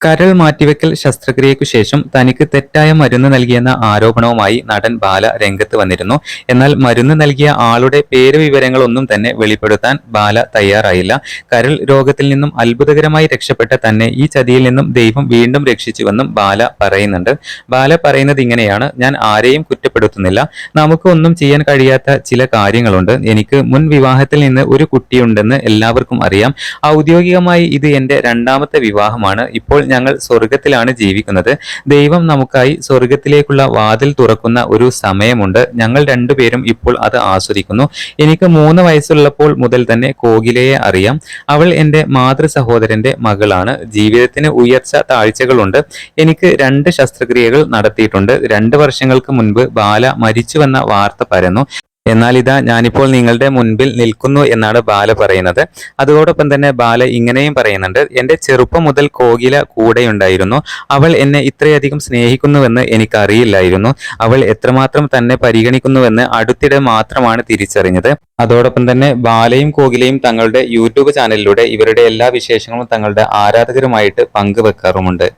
കരൾ മാറ്റിവെക്കൽ ശസ്ത്രക്രിയയ്ക്കു ശേഷം തനിക്ക് തെറ്റായ മരുന്ന് നൽകിയെന്ന ആരോപണവുമായി നടൻ ബാല രംഗത്ത് വന്നിരുന്നു. എന്നാൽ മരുന്ന് നൽകിയ ആളുടെ പേര് വിവരങ്ങളൊന്നും തന്നെ വെളിപ്പെടുത്താൻ ബാല തയ്യാറായില്ല. കരൾ രോഗത്തിൽ നിന്നും അത്ഭുതകരമായി രക്ഷപ്പെട്ട തന്നെ ഈ ചതിയിൽ നിന്നും ദൈവം വീണ്ടും രക്ഷിച്ചുവെന്നും ബാല പറയുന്നുണ്ട്. ബാല പറയുന്നത് ഇങ്ങനെയാണ് ഞാൻ ആരെയും കുറ്റപ്പെടുത്തുന്നില്ല. നമുക്ക് ഒന്നും ചെയ്യാൻ കഴിയാത്ത ചില കാര്യങ്ങളുണ്ട്. എനിക്ക് മുൻ വിവാഹത്തിൽ നിന്ന് ഒരു കുട്ടിയുണ്ടെന്ന് എല്ലാവർക്കും അറിയാം. ഔദ്യോഗികമായി ഇത് എന്റെ രണ്ടാമത്തെ വിവാഹമാണ്. ഇപ്പോൾ ഞങ്ങൾ സ്വർഗത്തിലാണ് ജീവിക്കുന്നത്. ദൈവം നമുക്കായി സ്വർഗത്തിലേക്കുള്ള വാതിൽ തുറക്കുന്ന ഒരു സമയമുണ്ട്. ഞങ്ങൾ രണ്ടുപേരും ഇപ്പോൾ അത് ആസ്വദിക്കുന്നു. എനിക്ക് മൂന്ന് വയസ്സുള്ളപ്പോൾ മുതൽ തന്നെ കോകിലയെ അറിയാം. അവൾ എന്റെ മാതൃ സഹോദരന്റെ മകളാണ്. ജീവിതത്തിന് ഉയർച്ച താഴ്ചകളുണ്ട്. എനിക്ക് രണ്ട് ശസ്ത്രക്രിയകൾ നടത്തിയിട്ടുണ്ട്. രണ്ട് വർഷങ്ങൾക്ക് മുൻപ് ബാല മരിച്ചുവെന്ന വാർത്ത പരന്നു. എന്നാൽ ഇതാ ഞാനിപ്പോൾ നിങ്ങളുടെ മുൻപിൽ നിൽക്കുന്നു എന്നാണ് ബാല പറയുന്നത്. അതോടൊപ്പം തന്നെ ബാല ഇങ്ങനെയും പറയുന്നുണ്ട്. എന്റെ ചെറുപ്പം മുതൽ കോകില കൂടെയുണ്ടായിരുന്നു. അവൾ എന്നെ ഇത്രയധികം സ്നേഹിക്കുന്നുവെന്ന് എനിക്കറിയില്ലായിരുന്നു. അവൾ എത്രമാത്രം തന്നെ പരിഗണിക്കുന്നുവെന്ന് അടുത്തിടെ മാത്രമാണ് തിരിച്ചറിഞ്ഞത്. അതോടൊപ്പം തന്നെ ബാലയും കോകിലയും തങ്ങളുടെ യൂട്യൂബ് ചാനലിലൂടെ ഇവരുടെ എല്ലാ വിശേഷങ്ങളും തങ്ങളുടെ ആരാധകരുമായിട്ട് പങ്കുവെക്കാറുമുണ്ട്.